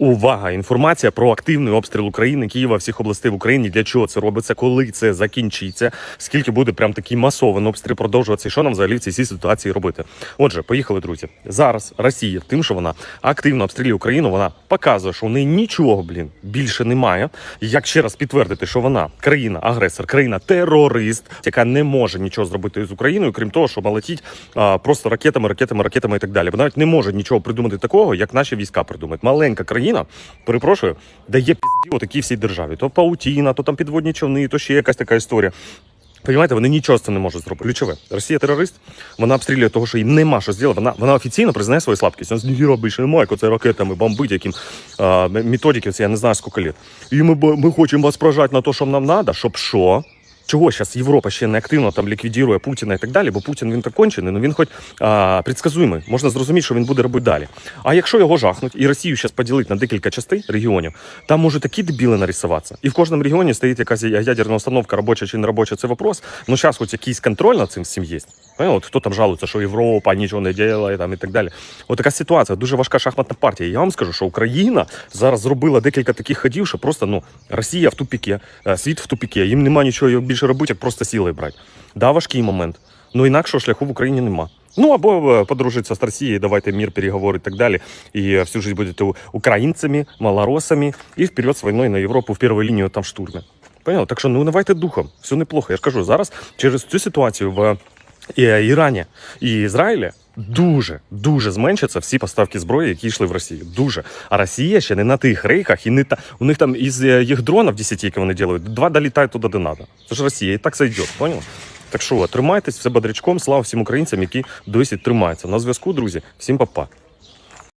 Увага! Інформація про активний обстріл України, Києва, всіх областей в Україні. Для чого це робиться? Коли це закінчиться? Скільки буде прям такий масований обстріл продовжуватися? Що нам взагалі в цій ситуації робити? Отже, поїхали, друзі. Зараз Росія, тим, що вона активно обстрілює Україну, вона показує, що в неї нічого, блін, більше немає. Як ще раз підтвердити, що вона країна-агресор, країна-терорист, яка не може нічого зробити з Україною, крім того, що налетіть а, просто ракетами, ракетами, ракетами і так далі. Бо навіть не може нічого придумати такого, як наші війська придумають. Маленька країна, перепрошую, дає пізді отакій всій державі. То паутіна, то там підводні човни, то ще якась така історія. Понімаєте, вони нічого з цим не можуть зробити. Ключове. Росія терорист, вона обстрілює того, що їй нема що зробити. Вона, вона офіційно признає свою слабкість. Вона ніхіра більше немає, оце ракетами бомбить, яким методики, це я не знаю скільки літ. І ми, ми хочемо вас прожати на те, що нам треба, щоб що? Чого зараз Європа ще не активно там ліквідує Путіна і так далі, бо Путін він кончений, ну він хоч а, предсказуємий, можна зрозуміти, що він буде робити далі. А якщо його жахнуть і Росію зараз поділить на декілька частей регіонів, там може такі дебіли нарисуватися. І в кожному регіоні стоїть якась ядерна установка, робоча чи не робоча, це вопрос. Ну зараз хоч якийсь контроль над цим всім є. От хто там жалується, що Європа нічого не робить там і так далі. От така ситуація, дуже важка шахматна партія. Я вам скажу, що Україна зараз зробила декілька таких ходів, що просто ну Росія в тупіки, е, світ в тупіки. Їм немає нічого більше робити, як просто сілою брати. Да, важкий момент. Ну інакшого шляху в Україні нема. Ну або е, подружитися з Росією, давайте мір, переговори і так далі. І всю життя будете українцями, малоросами і вперед з війною на Європу в першу лінію там в штурмі. Поняли? Так що ну давайте духом, все неплохо. Я ж кажу, зараз через цю ситуацію в Ірані і Ізраїлі дуже дуже зменшаться всі поставки зброї, які йшли в Росію. Дуже. А Росія ще не на тих рейках, і не та у них там із е, їх дронів 10, які вони роблять, два долітають туди, де треба. Це ж Росія, і так зайде, поняв? Так що, тримайтесь, все бодрячком, слава всім українцям, які досі тримаються. На зв'язку, друзі, всім па-па.